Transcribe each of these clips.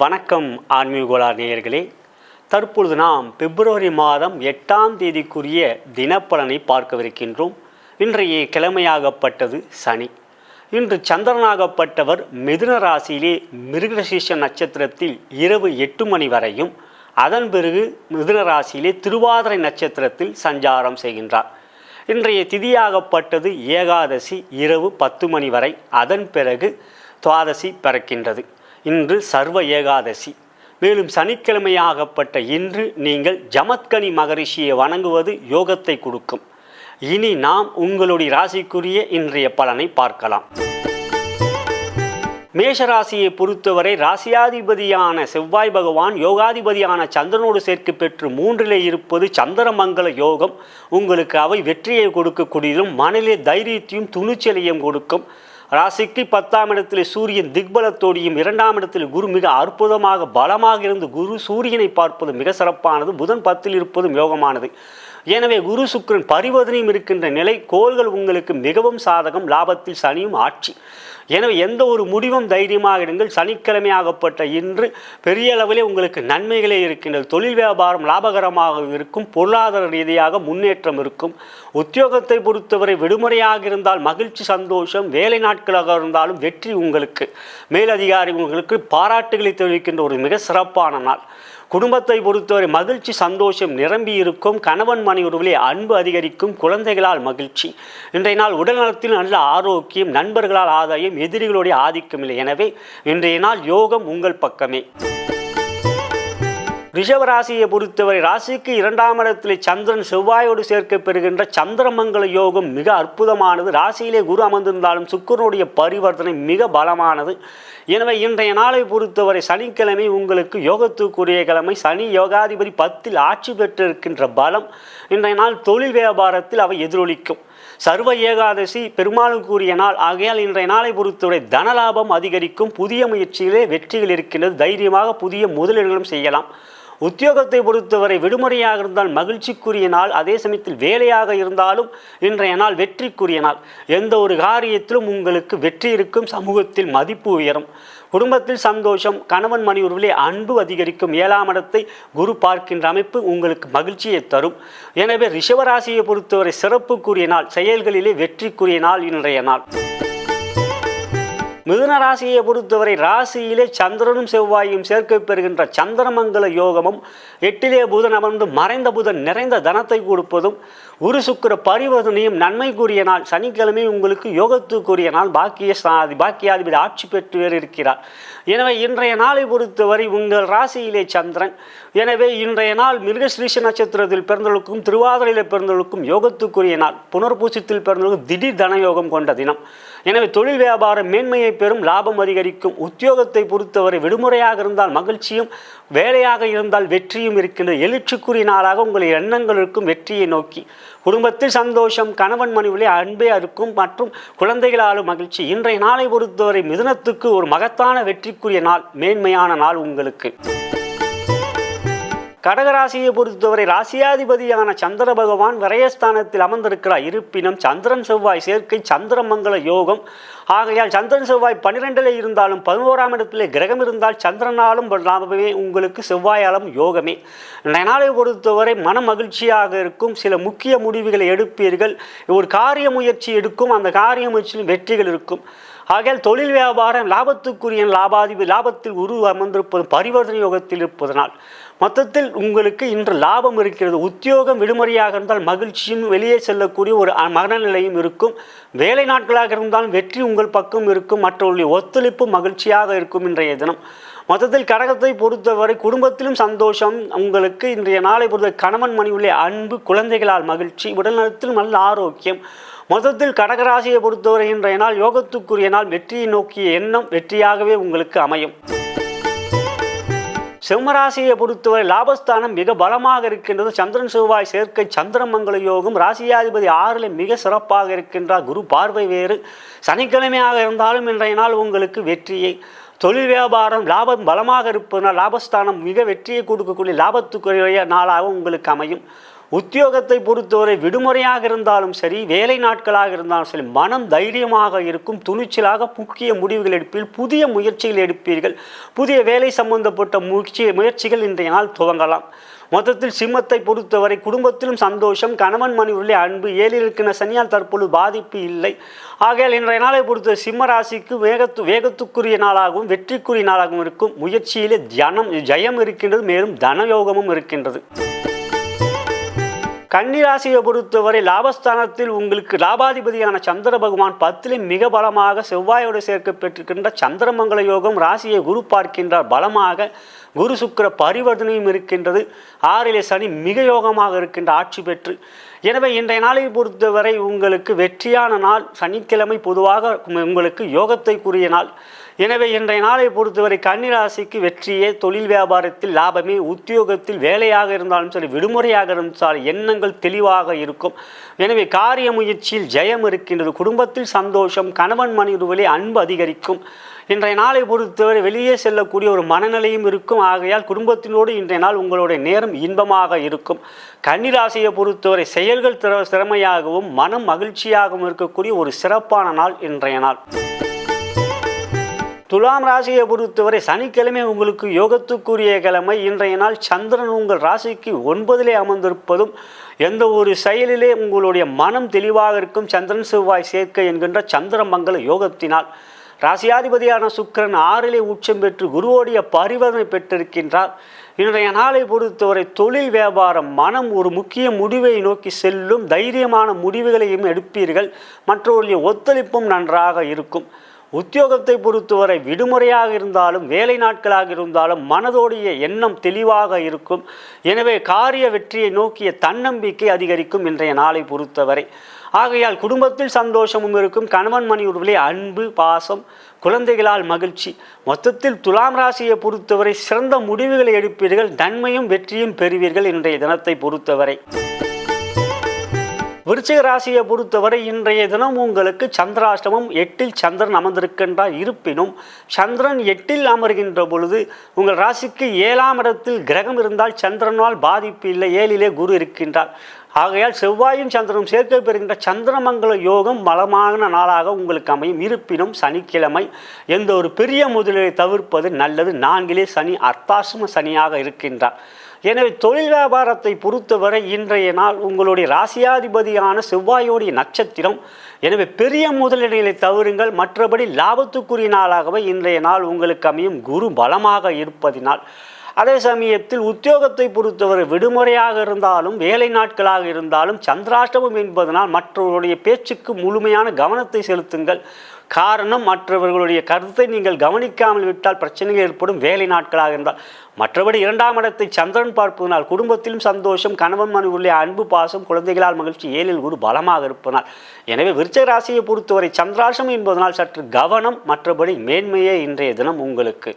வணக்கம் ஆன்மீகோலா நேயர்களே. தற்பொழுது நாம் பிப்ரவரி மாதம் எட்டாம் தேதிக்குரிய தினப்பலனை பார்க்கவிருக்கின்றோம். இன்றைய கிழமையாகப்பட்டது சனி. இன்று சந்திரனாகப்பட்டவர் மிதுன ராசியிலே மிருகசீஷ நட்சத்திரத்தில் இரவு எட்டு மணி வரையும் அதன் பிறகு மிதுன ராசியிலே திருவாதிரை நட்சத்திரத்தில் சஞ்சாரம் செய்கின்றார். இன்றைய திதியாகப்பட்டது ஏகாதசி இரவு பத்து மணி வரை அதன் பிறகு துவாதசி பிறக்கின்றது. இன்று சர்வ ஏகாதசி. மேலும் சனிக்கிழமையாகப்பட்ட இன்று நீங்கள் ஜமத்கனி மகரிஷியை வணங்குவது யோகத்தை கொடுக்கும். இனி நாம் உங்களுடைய ராசிக்குரிய இன்றைய பலனை பார்க்கலாம். மேஷராசியை பொறுத்தவரை ராசியாதிபதியான செவ்வாய் பகவான் யோகாதிபதியான சந்திரனோடு சேர்க்கு பெற்று மூன்றிலே இருப்பது சந்திரமங்கல யோகம். உங்களுக்கு அவை வெற்றியை கொடுக்கக்கூடியதும் மனதிலே தைரியத்தையும் துணிச்சலையும் கொடுக்கும். ராசிக்கு பத்தாம் இடத்தில் சூரியன் திக்பலத்தோடையும் இரண்டாம் இடத்தில் குரு மிக அற்புதமாக பலமாக இருந்து குரு சூரியனை பார்ப்பது மிக சிறப்பானது. புதன் பத்தில் இருப்பதும் யோகமானது. எனவே குரு சுக்கிரன் பரிவர்த்தனையும் இருக்கின்ற நிலை கோள்கள் உங்களுக்கு மிகவும் சாதகம் லாபத்தில் சனியும் ஆட்சி. எனவே எந்த ஒரு முடிவும் தைரியமாக இருங்கள் சனிக்கிழமையாகப்பட்ட இன்று பெரிய அளவிலே உங்களுக்கு நன்மைகளே இருக்கின்றது. தொழில் வியாபாரம் லாபகரமாக இருக்கும் பொருளாதார ரீதியாக முன்னேற்றம் இருக்கும். உத்தியோகத்தை பொறுத்தவரை விடுமுறையாக இருந்தால் மகிழ்ச்சி சந்தோஷம் வேலை நாட்களாக இருந்தாலும் வெற்றி உங்களுக்கு மேலதிகாரி உங்களுக்கு பாராட்டுகளை தெரிவிக்கின்ற ஒரு மிக சிறப்பான நாள். குடும்பத்தை பொறுத்தவரை மகிழ்ச்சி சந்தோஷம் நிரம்பி இருக்கும். கணவன் மனைவி உறவிலே அன்பு அதிகரிக்கும். குழந்தைகளால் மகிழ்ச்சி. இன்றைய நாள் உடல்நலத்தில் நல்ல ஆரோக்கியம் நண்பர்களால் ஆதாயம் எதிரிகளுடைய ஆதிக்கம் இல்லை. எனவே இன்றைய நாள் யோகம் உங்கள் பக்கமே. ரிஷவராசியை பொறுத்தவரை ராசிக்கு இரண்டாம் இடத்தில் சந்திரன் செவ்வாயோடு சேர்க்க பெறுகின்ற சந்திரமங்கல யோகம் மிக அற்புதமானது. ராசியிலே குரு அமர்ந்திருந்தாலும் சுக்கரனுடைய பரிவர்த்தனை மிக பலமானது. எனவே இன்றைய நாளை பொறுத்தவரை சனிக்கிழமை உங்களுக்கு யோகத்துக்குரிய கிழமை. சனி யோகாதிபதி பத்தில் ஆட்சி பெற்றிருக்கின்ற பலம். இன்றைய நாள் தொழில் வியாபாரத்தில் அவை எதிரொலிக்கும். சர்வ ஏகாதசி பெருமாளுக்குரிய நாள். ஆகையால் இன்றைய நாளை பொறுத்தவரை தனலாபம் அதிகரிக்கும். புதிய முயற்சியிலே வெற்றிகள் இருக்கின்றது. தைரியமாக புதிய முதலீடுகளும் செய்யலாம். உத்தியோகத்தை பொறுத்தவரை விடுமுறையாக இருந்தால் மகிழ்ச்சிக்குரிய நாள் அதே சமயத்தில் வேலையாக இருந்தாலும் இன்றைய நாள் வெற்றிக்குரிய நாள். எந்த ஒரு காரியத்திலும் உங்களுக்கு வெற்றி இருக்கும் சமூகத்தில் மதிப்பு உயரும். குடும்பத்தில் சந்தோஷம் கணவன் மணி அன்பு அதிகரிக்கும். ஏழாம் இடத்தை குரு பார்க்கின்ற அமைப்பு உங்களுக்கு மகிழ்ச்சியை தரும். எனவே ரிஷவராசியை பொறுத்தவரை சிறப்புக்குரிய நாள் செயல்களிலே வெற்றிக்குரிய நாள் இன்றைய நாள். மிதுன ராசியை பொறுத்தவரை ராசியிலே சந்திரனும் செவ்வாயும் சேர்க்கை பெறுகின்ற சந்திரமங்கல யோகமும் எட்டிலே புதன் அமர்ந்து மறைந்த புதன் நிறைந்த தனத்தை கொடுப்பதும் உரு சுக்கிர பரிவர்த்தனையும் நன்மைக்குரிய நாள் சனிக்கிழமை உங்களுக்கு யோகத்துக்குரிய நாள் பாக்கிய சாதி பாக்கியாதிபதி ஆட்சி பெற்று வேறு இருக்கிறார். எனவே இன்றைய நாளை பொறுத்தவரை உங்கள் ராசியிலே சந்திரன். எனவே இன்றைய நாள் மிருகஸ்ரீஷ நட்சத்திரத்தில் பிறந்தவர்களுக்கும் திருவாதிரையில் பிறந்தவர்களுக்கும் யோகத்துக்குரிய நாள் புனர்பூசத்தில் பிறந்தவர்களுக்கும் திடீர் தன யோகம் கொண்ட தினம். எனவே தொழில் வியாபாரம் மேன்மையை பெறும் லாபம் அதிகரிக்கும். உத்தியோகத்தை பொறுத்தவரை விடுமுறையாக இருந்தால் மகிழ்ச்சியும் வேலையாக இருந்தால் வெற்றியும் இருக்கின்ற எழுச்சிக்குரிய நாளாக உங்கள் எண்ணங்களுக்கும் வெற்றியை நோக்கி. குடும்பத்தில் சந்தோஷம் கணவன் மனைவிலே அன்பே இருக்கும் மற்றும் குழந்தைகளாலும் மகிழ்ச்சி. இன்றைய நாளை பொறுத்தவரை மிதுனத்துக்கு ஒரு மகத்தான வெற்றிக்குரிய நாள் மேன்மையான நாள் உங்களுக்கு. கடகராசியை பொறுத்தவரை ராசியாதிபதியான சந்திர பகவான் விரயஸ்தானத்தில் அமர்ந்திருக்கிறார். இருப்பினும் சந்திரன் செவ்வாய் சேர்க்கை சந்திரமங்கல யோகம். ஆகையால் சந்திரன் செவ்வாய் பன்னிரெண்டில் இருந்தாலும் பதினோராம் இடத்திலே கிரகம் இருந்தால் சந்திரனாலும் லாபமே உங்களுக்கு செவ்வாயாலும் யோகமே. இந்த நாளை பொறுத்தவரை மன மகிழ்ச்சியாக இருக்கும். சில முக்கிய முடிவுகளை எடுப்பீர்கள். ஒரு காரிய முயற்சி எடுக்கும். அந்த காரிய முயற்சியில் வெற்றிகள் இருக்கும். ஆகையால் தொழில் வியாபாரம் லாபத்துக்குரிய லாபாதிபதி லாபத்தில் உரு அமர்ந்திருப்பது பரிவர்த்தனை யோகத்தில் இருப்பதனால் மொத்தத்தில் உங்களுக்கு இன்று லாபம் இருக்கிறது. உத்தியோகம் விடுமுறையாக இருந்தால் மகிழ்ச்சியும் வெளியே செல்லக்கூடிய ஒரு மனநிலையும் இருக்கும். வேலை நாட்களாக இருந்தாலும் வெற்றி உங்கள் பக்கம் இருக்கும். மற்றவர்களுடைய ஒத்துழைப்பு மகிழ்ச்சியாக இருக்கும் இன்றைய தினம். மொத்தத்தில் கடகத்தை பொறுத்தவரை குடும்பத்திலும் சந்தோஷம். உங்களுக்கு இன்றைய நாளை பொறுத்த கணவன் மனைவிலே அன்பு குழந்தைகளால் மகிழ்ச்சி உடல்நலத்தில் நல்ல ஆரோக்கியம். மொத்தத்தில் கடகராசியை பொறுத்தவரை இன்றைய நாள் யோகத்துக்குரிய நாள். வெற்றியை நோக்கிய எண்ணம் வெற்றியாகவே உங்களுக்கு அமையும். சிம்மராசியை பொறுத்தவரை லாபஸ்தானம் மிக பலமாக இருக்கின்றது. சந்திரன் செவ்வாய் சேர்க்கை சந்திரமங்கல யோகம் ராசியாதிபதி ஆறில் மிக சிறப்பாக இருக்கின்றார். குரு பார்வை வேறு. சனிக்கிழமையாக இருந்தாலும் இன்றைய நாள் உங்களுக்கு வெற்றியை தொழில் வியாபாரம் லாபம் பலமாக இருப்பதனால் லாபஸ்தானம் மிக வெற்றியை கொடுக்கக்கூடிய லாபத்துக்குரிய நாளாக உங்களுக்கு அமையும். உத்தியோகத்தை பொறுத்தவரை விடுமுறையாக இருந்தாலும் சரி வேலை நாட்களாக இருந்தாலும் சரி மனம் தைரியமாக இருக்கும் துணிச்சலாக முக்கிய முடிவுகள் எடுப்பீர்கள் புதிய முயற்சிகள் எடுப்பீர்கள் புதிய வேலை சம்பந்தப்பட்ட முயற்சி முயற்சிகள் இன்றைய நாள் துவங்கலாம். மொத்தத்தில் சிம்மத்தை பொறுத்தவரை குடும்பத்திலும் சந்தோஷம் கணவன் மனைவிலே அன்பு ஏழில் இருக்கிற சனியால் தற்பொழுது பாதிப்பு இல்லை. ஆகையால் இன்றைய நாளை பொறுத்த சிம்ம ராசிக்கு வேகத்து வேகத்துக்குரிய நாளாகவும் வெற்றிக்குரிய நாளாகவும் இருக்கும். முயற்சியிலே ஜனம் ஜெயம் இருக்கின்றது மேலும் தனயோகமும் இருக்கின்றது. கன்னிராசியை பொறுத்தவரை லாபஸ்தானத்தில் உங்களுக்கு லாபாதிபதியான சந்திர பகவான் பத்திலே மிக பலமாக செவ்வாயோடு சேர்க்கப்பட்டிருக்கின்ற சந்திரமங்கல யோகம் ராசியை குரு பார்க்கின்றார். பலமாக குரு சுக்கிர பரிவர்த்தனையும் இருக்கின்றது. ஆறிலே சனி மிக யோகமாக இருக்கின்ற ஆட்சி பெற்று எனவே இன்றைய நாளை பொறுத்தவரை உங்களுக்கு வெற்றியான நாள் சனிக்கிழமை பொதுவாக உங்களுக்கு யோகத்தைக்குரிய நாள். எனவே இன்றைய நாளை பொறுத்தவரை கன்னிராசிக்கு வெற்றியே தொழில் வியாபாரத்தில் லாபமே உத்தியோகத்தில் வேலையாக இருந்தாலும் சரி விடுமுறையாக இருந்தாலும் எண்ணங்கள் தெளிவாக இருக்கும். எனவே காரிய முயற்சியில் ஜெயம் இருக்கின்றது. குடும்பத்தில் சந்தோஷம் கணவன் மனைவிகளே அன்பு அதிகரிக்கும். இன்றைய நாளை பொறுத்தவரை வெளியே செல்லக்கூடிய ஒரு மனநிலையும் இருக்கும். ஆகையால் குடும்பத்தினோடு இன்றைய நாள் உங்களுடைய நேரம் இன்பமாக இருக்கும். கன்னிராசியை பொறுத்தவரை செயல்கள் திற திறமையாகவும் மனம் மகிழ்ச்சியாகவும் இருக்கக்கூடிய ஒரு சிறப்பான நாள் இன்றைய நாள். துலாம் ராசியை பொறுத்தவரை சனிக்கிழமை உங்களுக்கு யோகத்துக்குரிய கிழமை. இன்றைய நாள் சந்திரன் உங்கள் ராசிக்கு ஒன்பதிலே அமர்ந்திருப்பதும் எந்த ஒரு செயலிலே உங்களுடைய மனம் தெளிவாக இருக்கும். சந்திரன் செவ்வாய் சேர்க்கை என்கின்ற சந்திரமங்கல யோகத்தினால் ராசியாதிபதியான சுக்கிரன் ஆறிலே உச்சம் பெற்று குருவோடைய பரிவர்த்தனை பெற்றிருக்கின்றார். இன்றைய நாளை பொறுத்தவரை தொழில் வியாபாரம் மனம் ஒரு முக்கிய முடிவை நோக்கி செல்லும் தைரியமான முடிவுகளையும் எடுப்பீர்கள். மற்றவர்களுடைய ஒத்துழைப்பும் நன்றாக இருக்கும். உத்தியோகத்தை பொறுத்தவரை விடுமுறையாக இருந்தாலும் வேலை நாட்களாக இருந்தாலும் மனதோடைய எண்ணம் தெளிவாக இருக்கும். எனவே காரிய வெற்றியை நோக்கிய தன்னம்பிக்கை அதிகரிக்கும் இன்றைய நாளை பொறுத்தவரை. ஆகையால் குடும்பத்தில் சந்தோஷமும் இருக்கும் கணவன் மணி அன்பு பாசம் குழந்தைகளால் மகிழ்ச்சி. மொத்தத்தில் துலாம் ராசியை பொறுத்தவரை சிறந்த முடிவுகளை எடுப்பீர்கள் நன்மையும் வெற்றியும் பெறுவீர்கள் இன்றைய தினத்தை பொறுத்தவரை. விருச்சிக ராசியை பொறுத்தவரை இன்றைய தினம் உங்களுக்கு சந்திராஷ்டமம் எட்டில் சந்திரன் அமர்ந்திருக்கின்றார் இருப்பினும் சந்திரன் எட்டில் அமர்கின்ற பொழுது உங்கள் ராசிக்கு ஏழாம் இடத்தில் கிரகம் இருந்தால் சந்திரனால் பாதிப்பு இல்லை ஏழிலே குரு இருக்கின்றார். ஆகையால் செவ்வாயும் சந்திரனும் சேர்க்கை பெறுகின்ற சந்திரமங்கல யோகம் பலமான நாளாக உங்களுக்கு அமையும். இருப்பினும் சனிக்கிழமை எந்த ஒரு பெரிய முதலீடை தவிர்ப்பது நல்லது. நான்கிலே சனி அர்த்தாசம சனியாக இருக்கின்றார். எனவே தொழில் வியாபாரத்தை பொறுத்தவரை இன்றைய நாள் உங்களுடைய ராசியாதிபதியான செவ்வாயோடைய நட்சத்திரம். எனவே பெரிய முதலீடுகளை தவறுங்கள். மற்றபடி லாபத்துக்குரிய நாளாகவே இன்றைய நாள் உங்களுக்கு அமையும் குரு பலமாக இருப்பதினால். அதே சமயத்தில் உத்தியோகத்தை பொறுத்தவரை விடுமுறையாக இருந்தாலும் வேலை நாட்களாக இருந்தாலும் சந்திராஷ்டமம் என்பதனால் மற்றவருடைய பேச்சுக்கு முழுமையான கவனத்தை செலுத்துங்கள். காரணம் மற்றவர்களுடைய கருத்தை நீங்கள் கவனிக்காமல் விட்டால் பிரச்சனைகள் ஏற்படும் வேலை நாட்களாக இருந்தால். மற்றபடி இரண்டாம் இடத்தை சந்திரன் பார்ப்பதனால் குடும்பத்திலும் சந்தோஷம் கணவன் உள்ள அன்பு பாசம் குழந்தைகளால் மகிழ்ச்சி ஏழில் ஒரு பலமாக இருப்பதனால். எனவே விருச்சக ராசியை பொறுத்தவரை சந்திராசம் என்பதனால் சற்று கவனம் மற்றபடி மேன்மையே இன்றைய தினம் உங்களுக்கு.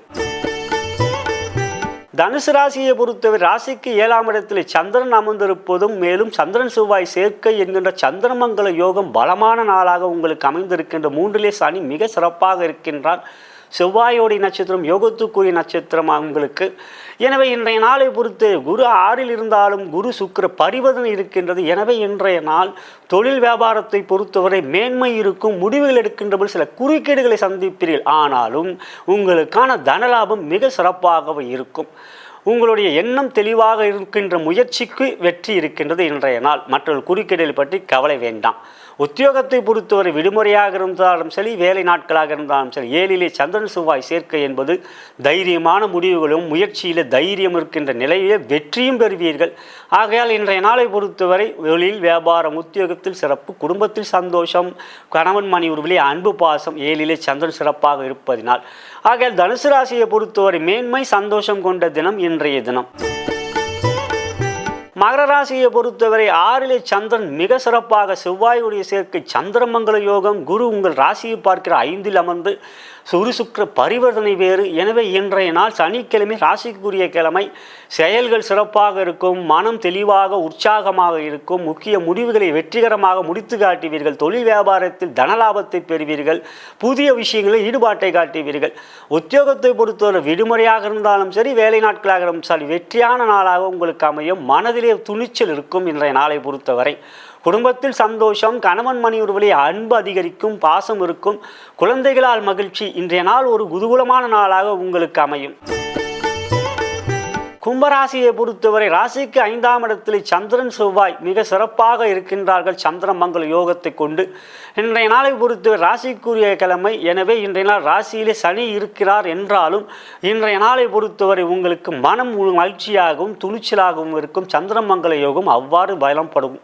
தனுசு ராசியை பொறுத்தவரை ராசிக்கு ஏழாம் இடத்தில் சந்திரன் அமர்ந்திருப்பதும் மேலும் சந்திரன் செவ்வாய் சேர்க்கை என்கின்ற சந்திரமங்கல யோகம் பலமான நாளாக உங்களுக்கு அமைந்திருக்கின்ற மூன்றிலே சனி மிக சிறப்பாக இருக்கின்றான். செவ்வாயோடைய நட்சத்திரம் யோகத்துக்குரிய நட்சத்திரம் உங்களுக்கு எனவே இன்றைய நாளை பொறுத்து குரு ஆறில் இருந்தாலும் குரு சுக்கிர பரிவர்த்தனை இருக்கின்றது. எனவே இன்றைய நாள் தொழில் வியாபாரத்தை பொறுத்தவரை மேன்மை இருக்கும் முடிவுகள் எடுக்கின்றபோது சில குறுக்கீடுகளை சந்திப்பீர்கள். ஆனாலும் உங்களுக்கான தனலாபம் மிக சிறப்பாகவே இருக்கும். உங்களுடைய எண்ணம் தெளிவாக இருக்கின்ற முயற்சிக்கு வெற்றி இருக்கின்றது இன்றைய நாள். மற்றொரு குறுக்கீடுகள் பற்றி கவலை வேண்டாம். உத்தியோகத்தை பொறுத்தவரை விடுமுறையாக இருந்தாலும் சரி வேலை நாட்களாக இருந்தாலும் சரி ஏழிலே சந்திரன் செவ்வாய் சேர்க்கை என்பது தைரியமான முடிவுகளும் முயற்சியில் தைரியம் இருக்கின்ற நிலையிலே வெற்றியும் பெறுவீர்கள். ஆகையால் இன்றைய நாளை பொறுத்தவரை தொழில் வியாபாரம் உத்தியோகத்தில் சிறப்பு குடும்பத்தில் சந்தோஷம் கணவன் மணி உருவிலே அன்பு பாசம் ஏழிலே சந்திரன் சிறப்பாக இருப்பதினால். ஆகையால் தனுசு ராசியை பொறுத்தவரை மேன்மை சந்தோஷம் கொண்ட தினம் இன்றைய தினம். மகர ராசியை பொறுத்தவரை ஆறிலே சந்திரன் மிக சிறப்பாக செவ்வாயுடைய சேர்க்கை சந்திரமங்கல யோகம் குரு உங்கள் ராசியை பார்க்கிற ஐந்தில் அமர்ந்து சுரு பரிவர்த்தனை வேறு. எனவே இன்றைய நாள் சனிக்கிழமை ராசிக்குரிய கிழமை செயல்கள் சிறப்பாக இருக்கும் மனம் தெளிவாக உற்சாகமாக இருக்கும் முக்கிய முடிவுகளை வெற்றிகரமாக முடித்து காட்டுவீர்கள் தொழில் வியாபாரத்தில் தனலாபத்தை பெறுவீர்கள் புதிய விஷயங்களில் ஈடுபாட்டை காட்டுவீர்கள். உத்தியோகத்தை பொறுத்தவரை விடுமுறையாக இருந்தாலும் சரி வேலை நாட்களாக இருந்தாலும் சரி வெற்றியான நாளாக உங்களுக்கு அமையும். மனதிலே துணிச்சல் இருக்கும் இன்றைய நாளை பொறுத்தவரை. குடும்பத்தில் சந்தோஷம் கணவன் மனைவி அன்பு அதிகரிக்கும் பாசம் இருக்கும். குழந்தைகளால் மகிழ்ச்சி. இன்றைய நாள் ஒரு குதூகலமான நாளாக உங்களுக்கு அமையும். கும்பராசியை பொறுத்தவரை ராசிக்கு ஐந்தாம் இடத்தில் சந்திரன் செவ்வாய் மிக சிறப்பாக இருக்கின்றார்கள். சந்திர மங்கள யோகத்தை கொண்டு இன்றைய நாளை பொறுத்தவரை ராசிக்குரிய கிழமை. எனவே இன்றைய நாள் ராசியிலே சனி இருக்கிறார் என்றாலும் இன்றைய நாளை பொறுத்தவரை உங்களுக்கு மனம் மகிழ்ச்சியாகவும் துணிச்சலாகவும் இருக்கும். சந்திரமங்கல யோகம் அவ்வாறு பலப்படும்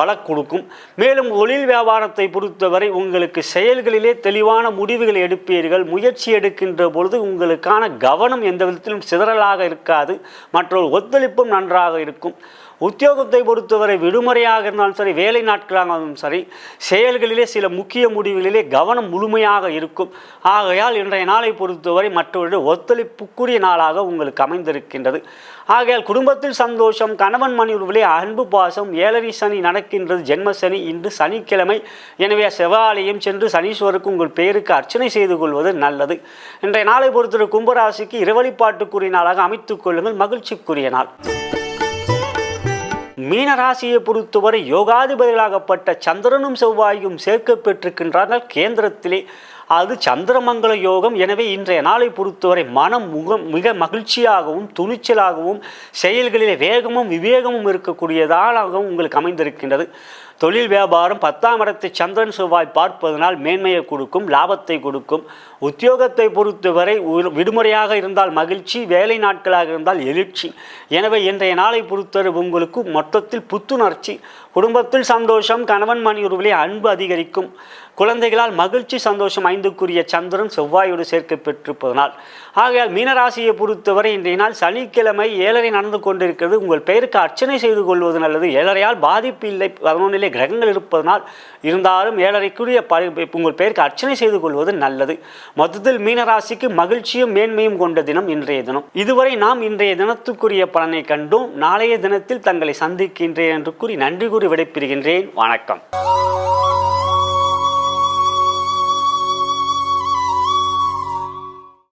பல கொடுக்கும். மேலும் தொழில் வியாபாரத்தை பொறுத்தவரை உங்களுக்கு செயல்களிலே தெளிவான முடிவுகளை எடுப்பீர்கள். முயற்சி எடுக்கின்ற பொழுது உங்களுக்கான கவனம் எந்த விதத்திலும் சிதறலாக இருக்காது. மற்றொரு ஒத்துழைப்பும் நன்றாக இருக்கும். உத்தியோகத்தை பொறுத்தவரை விடுமுறையாக இருந்தாலும் சரி வேலை நாட்களாக இருந்தாலும் சரி செயல்களிலே சில முக்கிய முடிவுகளிலே கவனம் முழுமையாக இருக்கும். ஆகையால் இன்றைய நாளை பொறுத்தவரை மற்றவருடைய ஒத்துழைப்புக்குரிய நாளாக உங்களுக்கு அமைந்திருக்கின்றது. ஆகையால் குடும்பத்தில் சந்தோஷம் கணவன் மனைவிலே அன்பு பாசம் ஏழரை சனி நடக்கின்றது ஜென்ம சனி இன்று சனிக்கிழமை. எனவே செவ்வாலயம் சென்று சனீஸ்வருக்கு உங்கள் பெயருக்கு அர்ச்சனை செய்து கொள்வது நல்லது. இன்றைய நாளை பொறுத்தவரை கும்பராசிக்கு இரவழிப்பாட்டுக்குரிய நாளாக அமைத்துக் கொள்ளுங்கள். மகிழ்ச்சிக்குரிய நாள். மீன ராசியை பொறுத்தவரை யோகாதிபதிகளாகப்பட்ட சந்திரனும் செவ்வாயும் சேர்க்க பெற்றிருக்கின்றார்கள். கேந்திரத்திலே அது சந்திரமங்கல யோகம். எனவே இன்றைய நாளை பொறுத்தவரை மனம் முகம் மிக மகிழ்ச்சியாகவும் துணிச்சலாகவும் செயல்களிலே வேகமும் விவேகமும் இருக்கக்கூடியதாகவும் உங்களுக்கு அமைந்திருக்கின்றது. தொழில் வியாபாரம் பத்தாம் இடத்தை சந்திரன் செவ்வாய் பார்ப்பதனால் மேன்மையை கொடுக்கும் லாபத்தை கொடுக்கும். உத்தியோகத்தை பொறுத்தவரை விடுமுறையாக இருந்தால் மகிழ்ச்சி வேலை நாட்களாக இருந்தால் எழுச்சி. எனவே இன்றைய நாளை பொறுத்தவரை உங்களுக்கு மொத்தத்தில் புத்துணர்ச்சி குடும்பத்தில் சந்தோஷம் கணவன் மனைவி அன்பு அதிகரிக்கும். குழந்தைகளால் மகிழ்ச்சி சந்தோஷம் ஐந்துக்குரிய சந்திரன் செவ்வாயோடு சேர்க்க பெற்றிருப்பதனால். ஆகையால் மீனராசியை பொறுத்தவரை இன்றைய நாள் சனிக்கிழமை ஏழரை நடந்து கொண்டிருக்கிறது. உங்கள் பெயருக்கு அர்ச்சனை செய்து கொள்வது நல்லது. ஏழரையால் பாதிப்பு இல்லை. பதினொன்றிலே கிரகங்கள் இருப்பதனால் இருந்தாலும் ஏழரைக்குரிய உங்கள் பெயருக்கு அர்ச்சனை செய்து கொள்வது நல்லது. மொத்தத்தில் மீனராசிக்கு மகிழ்ச்சியும் மேன்மையும் கொண்ட தினம் இன்றைய தினம். இதுவரை நாம் இன்றைய தினத்துக்குரிய பலனை கண்டோம். நாளைய தினத்தில் தங்களை சந்திக்கின்றேன் என்று கூறி நன்றி கூறி விடைபெறுகின்றேன். வணக்கம்.